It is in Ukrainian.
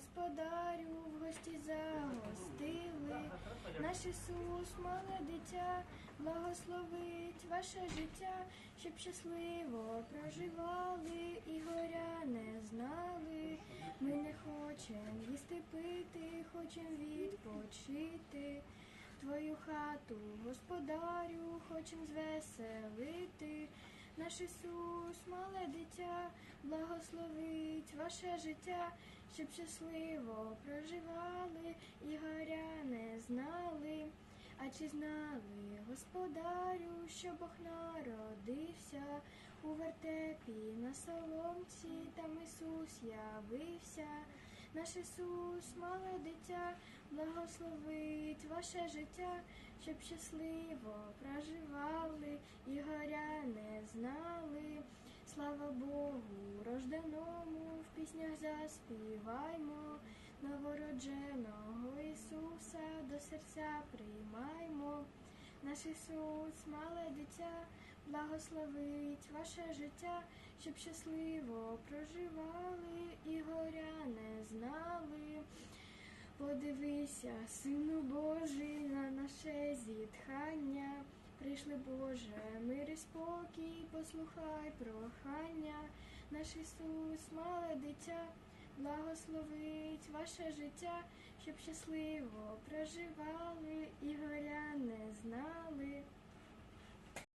господарю, в гості загостили. Наш Ісус, мале дитя, благословить ваше життя, щоб щасливо проживали і горя не знали. Ми не хочем їсти пити, хочем відпочити. Твою хату, господарю, хочем звеселити. Наш Ісус, мале дитя, благословить ваше життя, щоб щасливо проживали і горя не знали. А чи знали, господарю, що Бог народився у вертепі на соломці, там Ісус явився. Наш Ісус, мале дитя, благословить ваше життя, щоб щасливо проживали Богу, рожденому, в піснях заспіваймо, новородженого Ісуса до серця приймаймо. Наш Ісус, мале дитя, благословить ваше життя, щоб щасливо проживали і горя не знали. Подивися, Сину Божий, Прийшли Боже, мир і спокій, послухай прохання. Наш Ісус, мале дитя, благословить ваше життя, щоб щасливо проживали і горя.